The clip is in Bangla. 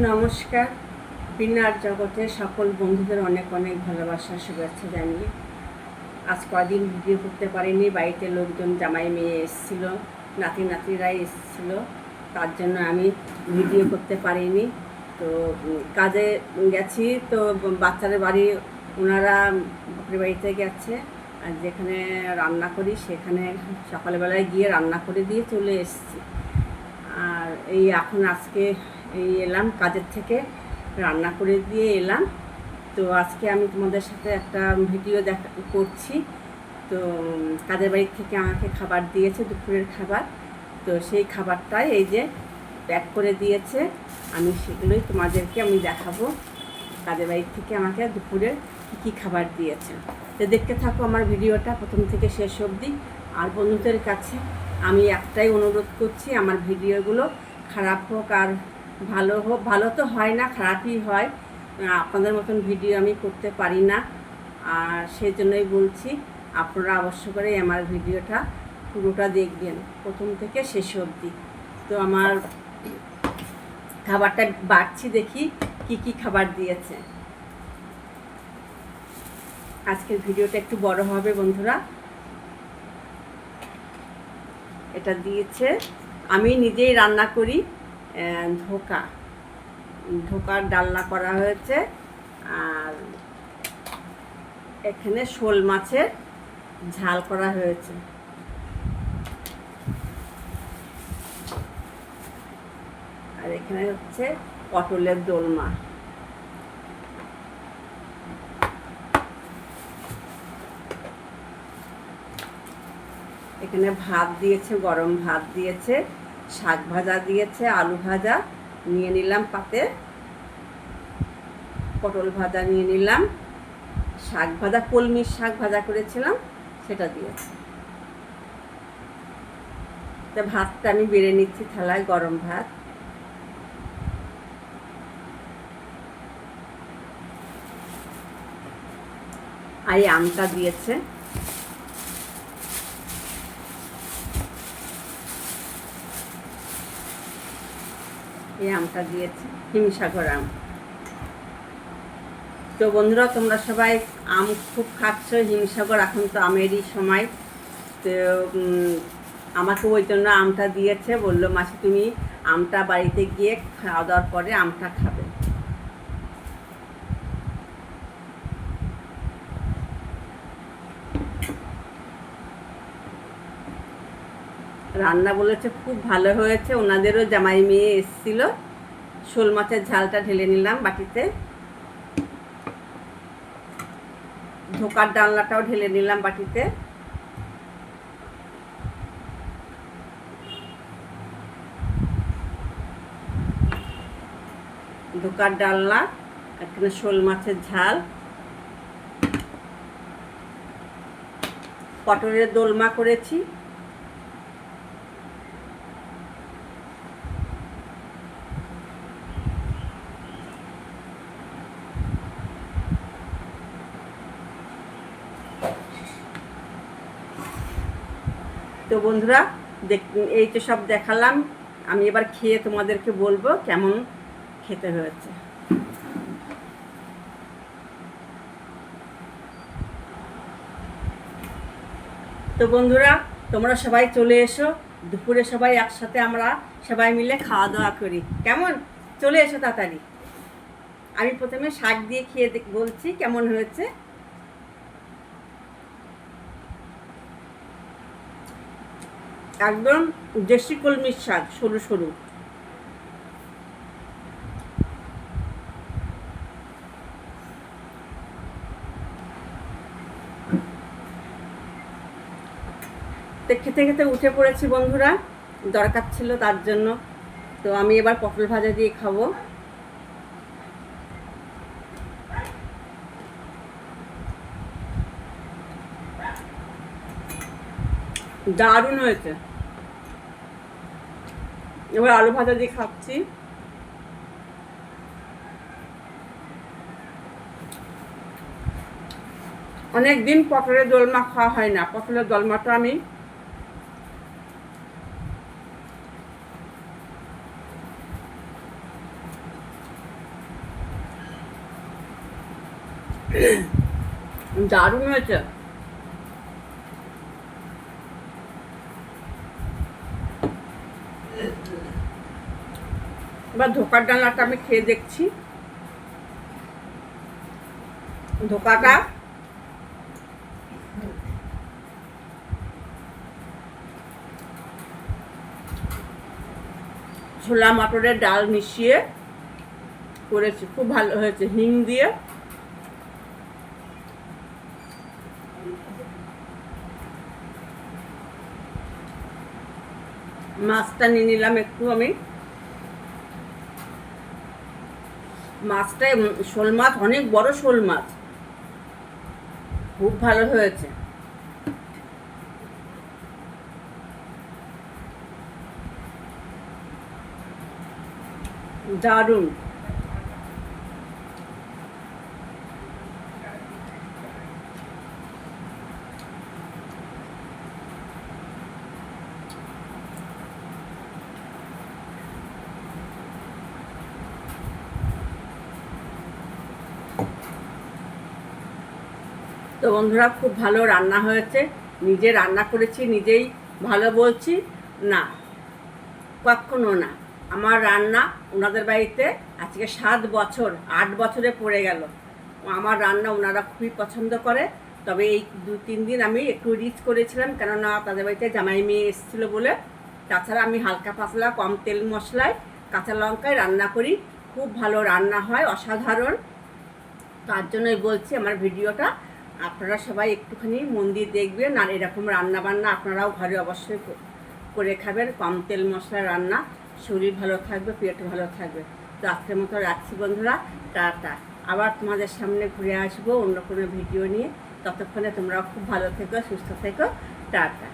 নমস্কার। বিনার জগতের সকল বন্ধুদের অনেক অনেক ভালোবাসা, শুভেচ্ছা জানিয়ে। আজ কদিন ভিডিও করতে পারিনি, বাড়িতে লোকজন, জামাই মেয়ে এসেছিল, নাতি নাতিরা এসেছিল, তার জন্য আমি ভিডিও করতে পারিনি। তো কাজে গেছি, তো বাচ্চাদের বাড়ি ওনারা বাপের বাড়িতে গেছে, আর যেখানে রান্না করি সেখানে সকালবেলায় গিয়ে রান্না করে দিয়ে চলে এসেছি। আর এই এখন আজকে এই এলাম, কাজের থেকে রান্না করে দিয়ে এলাম। তো আজকে আমি তোমাদের সাথে একটা ভিডিও দেখা, করছি। তো কাজের বাড়ি থেকে আমাকে খাবার দিয়েছে, দুপুরের খাবার। তো সেই খাবারটাই এই যে প্যাক করে দিয়েছে। আমি সেগুলোই তোমাদেরকে আমি দেখাবো কাজের বাড়ি থেকে আমাকে দুপুরে কী কী খাবার দিয়েছে। তো দেখতে থাকো আমার ভিডিওটা, প্রথম থেকে শেষ অবধি। আর বন্ধুদের কাছে আমি একটাই অনুরোধ করছি, আমার ভিডিওগুলো খারাপ হোক আর ভালো হোক, ভালো তো হয় না, খারাপই হয়। আপনাদের মতন ভিডিও আমি করতে পারি না। আর সেই জন্যই বলছি, আপনারা অবশ্য করে আমার ভিডিওটা পুরোটা দেখবেন, প্রথম থেকে শেষ অবধি। তো আমার খাবারটা বাড়ছি দেখি কি কি খাবার দিয়েছে। আজকের ভিডিওটা একটু বড় হবে বন্ধুরা। এটা দিয়েছে, আমি নিজেই রান্না করি। ধোকা ধোকার ডালনা করা হয়েছে। আর এখানে শোল মাছের ঝাল করা হয়েছে। আর এখানে হচ্ছে পটলের দোলমা। এখানে ভাত দিয়েছে, গরম ভাত দিয়েছে। শাক ভাজা দিয়েছে, আলু ভাজা নিয়ে নিলাম পাতে। পটল ভাজা নিয়ে নিলাম। শাক ভাজা, কলমির শাক ভাজা করেছিলাম, সেটা দিয়েছে। তা ভাতটা আমি বেড়ে নিচ্ছি থালায়, গরম ভাত। আর আমটা দিয়েছে। এই আমটা দিয়েছে, হিমসাগর আম। তো বন্ধুরা, তোমরা সবাই আম খুব খাচ্ছ, হিমসাগর এখন তো আমেরই সময়। তো আমাকে ওই জন্য আমটা দিয়েছে, বলল, মাসি, তুমি আমটা বাড়িতে গিয়ে খাওয়া দাওয়ার পরে আমটা খাবে। রান্না বলেছে, খুব ভালো হয়েছে। ওনাদেরও জামাই মেয়ে এসেছিল। শোল মাছের ঝালটা ঢেলে নিলাম বাটিতে। ধোকার ডালনাটাও ঢেলে নিলাম বাটিতে। ধোকার ডালনা, এখানে শোল মাছের ঝাল। পটলের দোলমা করেছি। তো বন্ধুরা এই তো সব দেখালাম। আমি এবার খেয়ে তোমাদেরকে বলব কেমন খেতে হয়েছে। তো বন্ধুরা, তোমরা সবাই চলে এসো। দুপুরে সবাই একসাথে আমরা সবাই মিলে খাওয়া দাওয়া করি। কেমন? চলে এসো তাড়াতাড়ি। আমি প্রথমে শাক দিয়ে খেয়ে বলছি কেমন হয়েছে। একদম দেশি কলমির শাক, সরু সরু। খেতে খেতে উঠে পড়েছি বন্ধুরা, দরকার ছিল তার জন্য। তো আমি এবার পটল ভাজা দিয়ে খাব। দারুণ হয়েছে। এবার আলু ভাজা দিয়ে খাচ্ছি। অনেক দিন পটলের দোলমা খাওয়া হয় না, পটলের দোলমাটা আমি দারুণ হয়েছে। এবার ধোকার ডালনাটা আমি খেয়ে দেখছি। ধোকাটা। ছোলা মটরের ডাল মিশিয়ে করেছি, খুব ভালো হয়েছে, হিং দিয়ে। মাছটা নিয়ে নিলাম একটু আমি। মাছটা শোল মাছ অনেক বড় শোল মাছ। খুব ভালো হয়েছে। দারুণ। তো বন্ধুরা, খুব ভালো রান্না হয়েছে। নিজে রান্না করেছি, নিজেই ভালো বলছি। না, কখনো না। আমার রান্না ওনাদের বাড়িতে আজকে সাত বছর, আট বছরে পড়ে গেল। আমার রান্না ওনারা খুবই পছন্দ করে। তবে এই দু, তিন দিন আমি একটু রিচ করেছিলাম, কেননা তাদের বাড়িতে জামাই মেয়ে এসেছিল বলে। তাছাড়া আমি হালকা পাতলা কম তেল মশলায় কাঁচা লঙ্কায় রান্না করি। খুব ভালো রান্না হয়, অসাধারণ। তার জন্যই বলছি আমার ভিডিওটা আপনারা সবাই একটুখানি মন্দির দেখবেন, আর এরকম রান্না বান্না আপনারাও ঘরে অবশ্যই করে খাবেন। কম তেল মশলা রান্না। শরীর ভালো থাকবে, পেট ভালো থাকবে। তো আজকের মতো রাখছি বন্ধুরা। টাটা। আবার তোমাদের সামনে ঘুরে আসব অন্য কোনো ভিডিও নিয়ে। ততক্ষণে তোমরাও খুব ভালো থেকো, সুস্থ থেকো। টাটা।